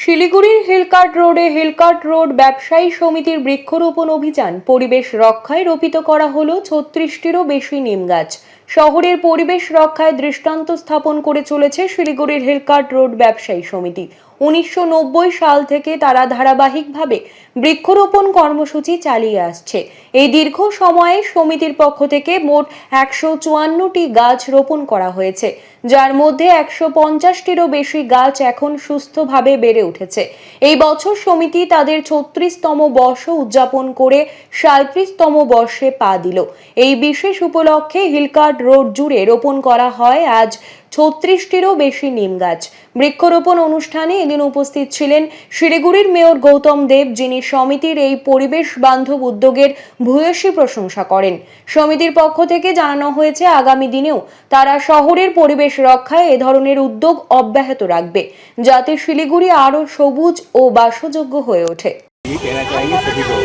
শিলিগুড়ির হিলকার্ট রোডে হিলকার্ট রোড ব্যবসায়ী সমিতির বৃক্ষরোপণ অভিযান পরিবেশ রক্ষায় রোপিত করা হলো ছত্রিশটিরও বেশি নিম গাছ। শহরের পরিবেশ রক্ষায় দৃষ্টান্ত স্থাপন করে চলেছে শিলিগুড়ির হিলকার্ট রোড ব্যবসায়ী সমিতি। উনিশশো নব্বই সাল থেকে তারা ধারাবাহিকভাবে বৃক্ষরোপণ কর্মসূচি চালিয়ে আসছে। এই দীর্ঘ সময়ে সমিতির পক্ষ থেকে মোট একশো চুয়ান্নটি গাছ রোপণ করা হয়েছে। যার মধ্যে একশো পঞ্চাশটিরও বেশি গাছ এখন সুস্থভাবে বেড়ে উঠেছে। এই বছর সমিতি তাদের ছত্রিশতম বর্ষ উদযাপন করে সাঁত্রিশতম বর্ষে পা দিল। এই বিশেষ উপলক্ষে হিলকার্ট রোড জুড়ে রোপণ করা হয় আজ ছত্রিশটিরও বেশি নিম গাছ বৃক্ষরোপণ অনুষ্ঠানে এদিন উপস্থিত ছিলেন শিলিগুড়ির মেয়র গৌতম দেব যিনি সমিতির এই পরিবেশ বান্ধব উদ্যোগের ভূয়সী প্রশংসা করেন সমিতির পক্ষ থেকে জানানো হয়েছে আগামী দিনেও তারা শহরের পরিবেশ রক্ষায় এ ধরনের উদ্যোগ অব্যাহত রাখবে যাতে শিলিগুড়ি আরও সবুজ ও বাসযোগ্য হয়ে ওঠে ये कहना चाहेंगे सभी को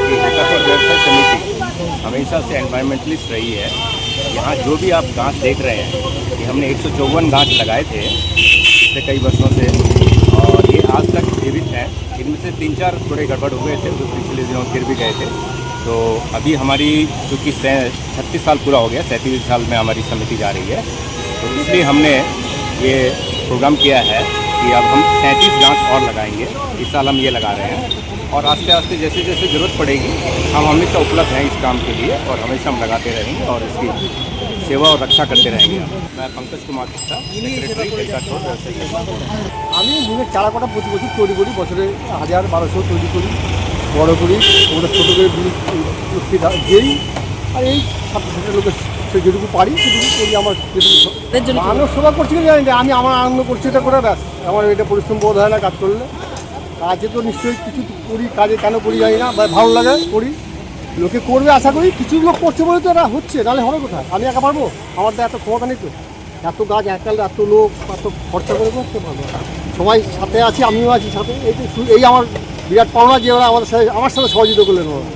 कि हिकापुर व्यवसाय समिति हमेशा से एनवायरमेंटलिस्ट रही है यहाँ जो भी आप घास देख रहे हैं, कि हमने एक सौ चौवन घास लगाए थे पिछले कई वर्षों से, और ये आज तक जीवित हैं। इनमें से तीन चार थोड़े गड़बड़ हो गए थे, जो पिछले दिनों गिर भी गए थे। तो अभी हमारी चूँकि छत्तीस साल पूरा हो गया, सैंतीस साल में हमारी समिति जा रही है। तो इसलिए हमने ये प्रोग्राम किया है कि अब हम सैंतीस घास और लगाएंगे इस साल हम ये लगा रहे हैं और आस्ते आस्ते जैसे जैसे ज़रूरत पड़ेगी हम हमेशा उपलब्ध हैं इस काम के लिए और हमेशा हम लगाते रहेंगे और इसकी सेवा और रक्षा करते रहेंगे हम मैं Pankaj Kumar Gupta secretary delta road व्यवसायी संघ। আমি নিজের চারা কটা প্রতি বছর তৈরি করি বছরে হাজার বারোশো তৈরি করি বড় করি ওটা ছোটো করে বিলি লক্ষ্মী যেই আর এই ছাত্র ছাত্রী লোকের সে যেটুকু পারি সেটুকু করি আমার যেটুকু মানব সেবা করছি কি জানি না, আমি আমার আনন্দ করছি এটা করে ব্যাস। আমার এটা পরিশ্রম বোধ হয় না কাজ করলে। কাজে তো নিশ্চয়ই কিছু করি কাজে কেন করি জানি না বা ভালো লাগে করি। লোকে করবে আশা করি কিছু লোক করছে বলে তো এটা হচ্ছে নাহলে হবে কোথায়? আমি একা পারব? আমার তো এত ক্ষমতা নেই তো। এত গাছ একাল এত লোক এত খরচা করে করতে পারব। সবাই সাথে আছি আমিও আছি সাথে। এই তো এই আমার বিরাট পাওনা যে ওরা আমাদের সাথে আমার সাথে সহযোগিতা করলেন ওরা।